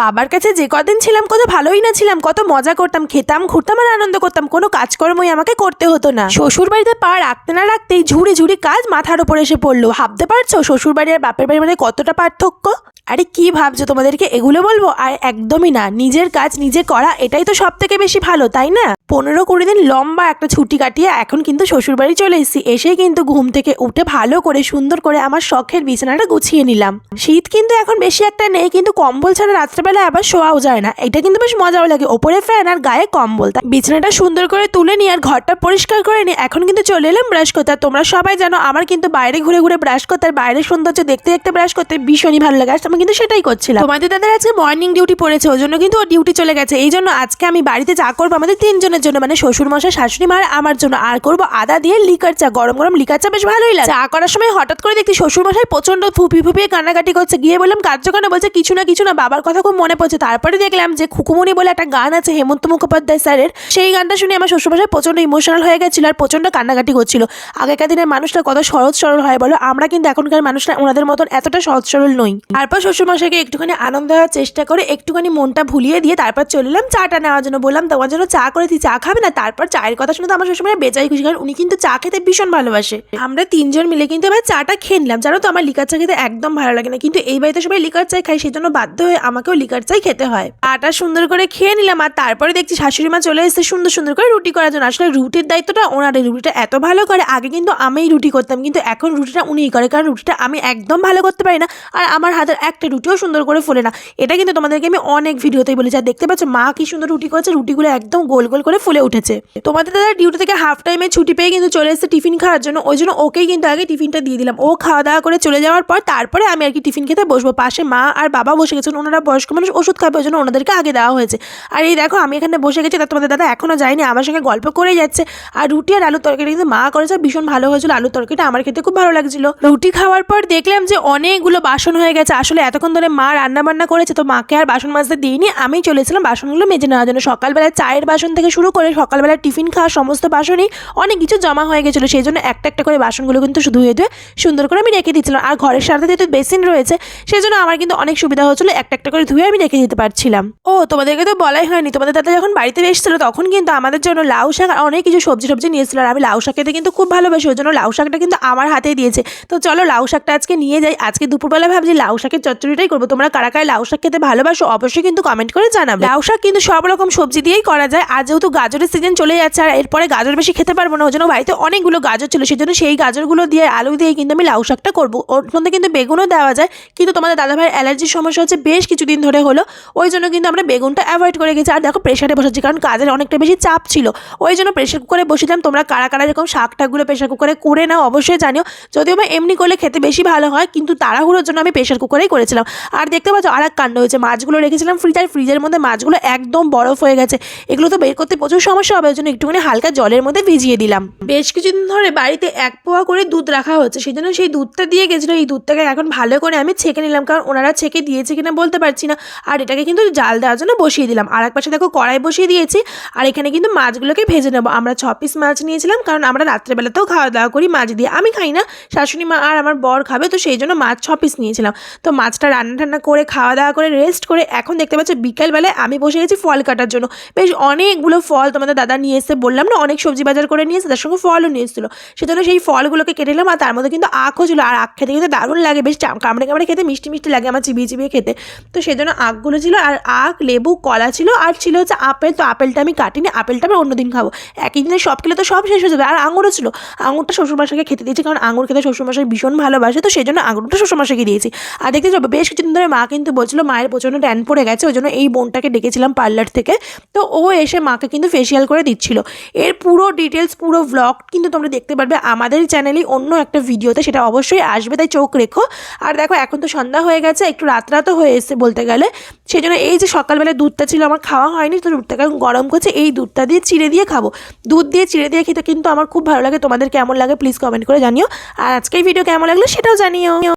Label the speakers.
Speaker 1: বাবার কাছে যে কদিন ছিলাম, কত ভালোই না ছিলাম, কত মজা করতাম, খেতাম, ঘুরতাম আর আনন্দ করতাম, কোনো কাজকর্মই আমাকে করতে হতো না। শ্বশুর বাড়িতে পা রাখতে না রাখতেই ঝুড়ি ঝুড়ি কাজ মাথার উপর এসে পড়ল। ভাবতে পারছ শ্বশুর বাড়ি আর বাপের বাড়ির মধ্যে কতটা পার্থক্য? আরে কি ভাবছ, তোমাদেরকে এগুলো বলব? আর একদমই না, নিজের কাজ নিজে করা, এটাই তো সব থেকে বেশি ভালো, তাই না? পনেরো কুড়ি দিন লম্বা একটা ছুটি কাটিয়ে এখন কিন্তু শ্বশুরবাড়ি চলে এসেছি। এসেই কিন্তু ঘুম থেকে উঠে ভালো করে, সুন্দর করে আমার শখের বিছানাটা গুছিয়ে নিলাম। শীত কিন্তু এখন বেশি একটা নেই, কিন্তু কম্বল ছাড়া রাত্রেবেলা আবার শোয়াও যায় না। এটা কিন্তু বেশ মজাও লাগে। ওপরে ফ্যান আর গায়ে কম্বল। বিছানাটা সুন্দর করে তুলে নিয়ে আর ঘরটা পরিষ্কার করে নিয়ে এখন কিন্তু চলে এলাম ব্রাশ করতে তোমরা সবাই জানো, আমার কিন্তু বাইরে ঘুরে ঘুরে ব্রাশ করতে আর বাইরের সৌন্দর্য দেখতে দেখতে ব্রাশ করতে ভীষণই ভালো লাগে। আমি কিন্তু সেটাই করছিলাম। তোমাদের দাদার আজকে মর্নিং ডিউটি পড়েছে ওই জন্য কিন্তু ও ডিউটি চলে গেছে। এই জন্য আজকে আমি বাড়িতে চা করব, আমাদের তিনজনের জন্য মানে শ্বশুর মশাই শাশুড়ি মার আমার জন্য। আর করব আদা দিয়ে লিকার চা, গরম গরম লিকার চা বেশ ভালোই লাগে। চা করার সময় হঠাৎ করে দেখি শ্বশুর মশাই প্রচণ্ড ফুপি ফুপিয়ে কান্নাকাটি করছে। গিয়ে বললাম কার্যকানে বলছে, কিছু না কিছু না। বাবার কথা খুব মনে পড়ছে। তারপরে দেখলাম যে খুকুমনি বলে একটা গান আছে, হেমন্ত মুখোপাধ্যায় স্যারের। সেই গানটা শুনে আমার শ্বশুরমশাই প্রচণ্ড ইমোশনাল হয়ে গেছিল আর প্রচণ্ড কান্নাকাটি করছিল। আগেকার দিনের মানুষরা কত সহজ সরল হয় বলো? আমরা কিন্তু এখনকার মানুষরা ওনাদের মতন এতটা সহজ সরল নই। তারপর শ্বশুরমশাইকে একটুখানি আনন্দ দেওয়ার চেষ্টা করে, একটুখানি মনটা ভুলিয়ে দিয়ে তারপর চলে এলাম চাটা নেওয়ার জন্য। বললাম, তোমার জন্য চা করেছি চা খাবে না, তারপর চায়ের কথা শুনে তো আমার শ্বশুরমশাই বেজাই খুশি, কারণ উনি কিন্তু চা খেতে ভীষণ ভালোবাসে। আমরা তিনজন মিলে কিন্তু এবার চাটা খেয়ে নিলাম। জানো তো, আমার লিকার চা খেতে একদম ভালো লাগে না, কিন্তু এই বাড়িতে সবাই লিকার চাই খাই সেই জন্য বাধ্য হয়ে আমাকেও লিকার চাই খেতে হয়। চাটা সুন্দর করে খেয়ে নিলাম, আর তারপরে দেখছি শাশুড়ি মা চলে এসেছে সুন্দর সুন্দর করে রুটি করার জন্য। আসলে রুটির দায়িত্বটা ওনার রুটিটা এত ভালো করে, আগে কিন্তু আমিই রুটি করতাম, কিন্তু এখন রুটিটা উনিই করে, কারণ রুটিটা আমি একদম ভালো করতে পারি না, আর আমার হাতের একটা রুটিও সুন্দর করে ফোলে না। এটা কিন্তু তোমাদেরকে আমি অনেক ভিডিওতেই বলেছি, আর দেখতে পাচ্ছ মা কি সুন্দর রুটি করেছে, রুটিগুলো একদম গোল গোল করে ফুলে উঠেছে। তোমাদের দাদা ডিউটি থেকে হাফ টাইমে ছুটি পেয়ে কিন্তু চলে এসেছে টিফিন খাওয়ার জন্য। ওই জন্য ওকেই কিন্তু আগে টিফিনটা দিয়ে দিলাম। ও খাওয়া দাওয়া করে চলে যাওয়ার পর তারপরে আমি আর কি টিফিন খেতে বসবো। পাশে মা আর বাবা বসে গেছেন। ওনারা বয়স্ক মানুষ, ওষুধ খাবে, ওই জন্য ওনাদেরকে আগে দেওয়া হয়েছে। আর এই দেখো, আমি এখানে বসে গেছি, তা তোমাদের দাদা এখনও যায়নি। আমার সঙ্গে গল্প করেই যাচ্ছে। আর রুটি আর আলুর তরকারি কিন্তু মা করেছে। ভীষণ ভালো হয়েছিল। আলুর তরকারিটা আমার খেতে খুব ভালো লাগছিল। রুটি খাওয়ার পর দেখলাম যে অনেকগুলো বাসন হয়ে গেছে। আসলে এতক্ষণ ধরে মা রান্না বান্না করেছে, তো মাকে আর বাসন মাজতে দিইনি। আমি চলেছিলাম বাসনগুলো মেজে নেওয়ার জন্য। সকালবেলা চায়ের বাসন থেকে শুরু করে সকালবেলা টিফিন খাওয়া সমস্ত বাসনই অনেক কিছু জমা হয়ে গেছিল। সেই জন্য একটা একটা করে বাসনগুলো কিন্তু শুধু ধুয়ে ধুয়ে সুন্দর করে আমি রেখে দিচ্ছিলাম আর ঘরের সাথে যেহেতু বেসিন রয়েছে, সেই জন্য আমার কিন্তু অনেক সুবিধা হচ্ছিল একটা একটা করে ধুয়ে আমি রেখে দিতে পারছিলাম। ও, তোমাদেরকে তো বলাই হয়নি। তোমাদের দাদা যখন বাড়িতে এসেছিল, তখন কিন্তু আমাদের জন্য লাউ শাক আর অনেক কিছু সবজি সবজি নিয়েছিল। আর আমি লাউ শাক খেতে কিন্তু খুব ভালোবাসি, ওই জন্য লাউ শাকটা কিন্তু আমার হাতেই দিয়েছে। তো চলো লাউ শাকটা আজকে নিয়ে যাই। আজকে দুপুরবেলা ভাবছি লাউ শাকের চচ্চড়িটাই করব। তোমরা কারা কারা লাউ শাক খেতে ভালোবাসো, অবশ্যই কিন্তু কমেন্ট করে জানাবে। লাউ শাক কিন্তু সব রকম সবজি দিয়েই করা যায়। আর যেহেতু গাজরের সিজন চলে যাচ্ছে আর এরপরে গাজর বেশি খেতে পারব না, ওই জন্য বাড়িতে অনেকগুলো গাজর ছিল। সেই জন্য সেই গাজরগুলো দিয়ে আলু দিয়ে কিন্তু আমি লাউ শাকটা করব। ওর মধ্যে কিন্তু বেগুনও দেওয়া যায়, কিন্তু তোমাদের দাদাভাইয়ের অ্যালার্জির সমস্যা হচ্ছে বেশ কিছুদিন ধরে হলো, ওই জন্য কিন্তু আমরা বেগুনটা অ্যাভয়েড করে গেছি। আর দেখো প্রেশারে বসাচ্ছি কারণ কাজের অনেকটা বেশি চাপ ছিল। ওই জন্য প্রেশার কুকারে বসিলাম তোমরা কারা কারা এরকম শাক টাকগুলো প্রেশার কুকারে করে নাও, অবশ্যই জানিও। যদিও বা এমনি করলে খেতে বেশি ভালো হয়, কিন্তু তাড়াহুড়োর জন্য আমি প্রেশার কুকারেই করেছিলাম। আর দেখতে পাচ্ছ, আর এক কাণ্ড হয়েছে, মাছগুলো রেখেছিলাম ফ্রিজার ফ্রিজের মধ্যে মাছগুলো একদম বরফ হয়ে গেছে। এগুলো তো বের করতে প্রচুর সমস্যা হবে, ওই জন্য একটুখানি হালকা জলের মধ্যে ভিজিয়ে দিলাম। বেশ কিছুদিন ধরে বাড়িতে এক পোয়া করে দুধ রাখা হচ্ছে সেই জন্য সেই দুধটা দিয়ে গেছিল। এই দুধটাকে এখন ভালো করে আমি ছেঁকে নিলাম, কারণ ওনারা ছেঁকে দিয়েছে কিনা বলতে পারছি না। আর এটাকে কিন্তু জাল দেওয়ার জন্য বসিয়ে দিলাম। আর এক পাশে দেখো কড়াই বসিয়ে দিয়েছি, আর এখানে কিন্তু মাছগুলোকে ভেজে নেব। আমরা ছ পিস মাছ নিয়েছিলাম, কারণ আমরা রাত্রেবেলাতেও খাওয়া দাওয়া করি, মাছ দিয়ে। আমি খাই না, শাশুড়ি মা আর আমার বর খাবে, তো সেই জন্য মাছ ছ পিস নিয়েছিলাম। তো মাছটা রান্না টান্না করে, খাওয়া দাওয়া করে রেস্ট করে, এখন দেখতে পাচ্ছি বিকেলবেলায় আমি বসে গেছি ফল কাটার জন্য। বেশ অনেকগুলো ফল তোমাদের দাদা নিয়ে এসে বললাম না, অনেক সবজি বাজার করে নিয়ে এসে তার সঙ্গে ফলও নিয়ে এসেছিল। সেজন্য সেই ফলগুলোকে কেটে নিলাম আর তার মধ্যে কিন্তু আখও ছিল আর আখ খেতে কিন্তু দারুণ লাগে, বেশ কামড়ে কামড়ে খেতে, মিষ্টি মিষ্টি লাগে আমার চিবিয়ে চিবিয়ে খেতে। তো সেজন্য আখগুলো ছিল আর আখ, লেবু, কলা ছিল আর ছিল হচ্ছে আপেল। তো আপেলটা আমি কাটিনি, আপেলটা আমি অন্যদিন খাব। একই দিনে সব খেলে তো সব শেষ হয়ে যাবে। আর আঙুরও ছিল। আঙুরটা শ্বশুরমশাইকে খেতে দিয়েছি কারণ আঙুর খেতে শ্বশুরমশাই ভীষণ ভালোবাসে, তো সেই জন্য আঙুরটা শ্বশুরমশাইকে দিয়েছি। আর দেখতে যাব, বেশ কিছুদিন ধরে মা কিন্তু বলছিল, মায়ের প্রচণ্ড ট্যান পড়ে গেছে, ওই জন্য এই বোনটাকে ডেকেছিলাম পার্লার থেকে। তো ও এসে মাকে কিন্তু ফেসিয়াল করে দিচ্ছিল। এর পুরো ডিটেলস পুরো ভ্লগ কিন্তু তোমরা দেখতে পারবে আমাদের চ্যানেলেই অন্য একটা ভিডিওতে সেটা অবশ্যই আসবে, তাই চোখ রেখো। আর দেখো, এখন তো সন্ধ্যা হয়ে গেছে, একটু রাত রাতও হয়ে এসছে বলতে গেলে। সেই জন্য এই যে সকালবেলা দুধটা ছিল, আমার খাওয়া হয়নি, তো দুধটা কারণ গরম করছে, এই দুধটা দিয়ে চিড়ে দিয়ে খাব। দুধ দিয়ে চিড়ে দিয়ে খেতে কিন্তু আমার খুব ভালো লাগে, তোমাদের কেমন লাগে প্লিজ কমেন্ট করে জানিও। আর আজকের ভিডিও কেমন লাগল সেটাও জানিও।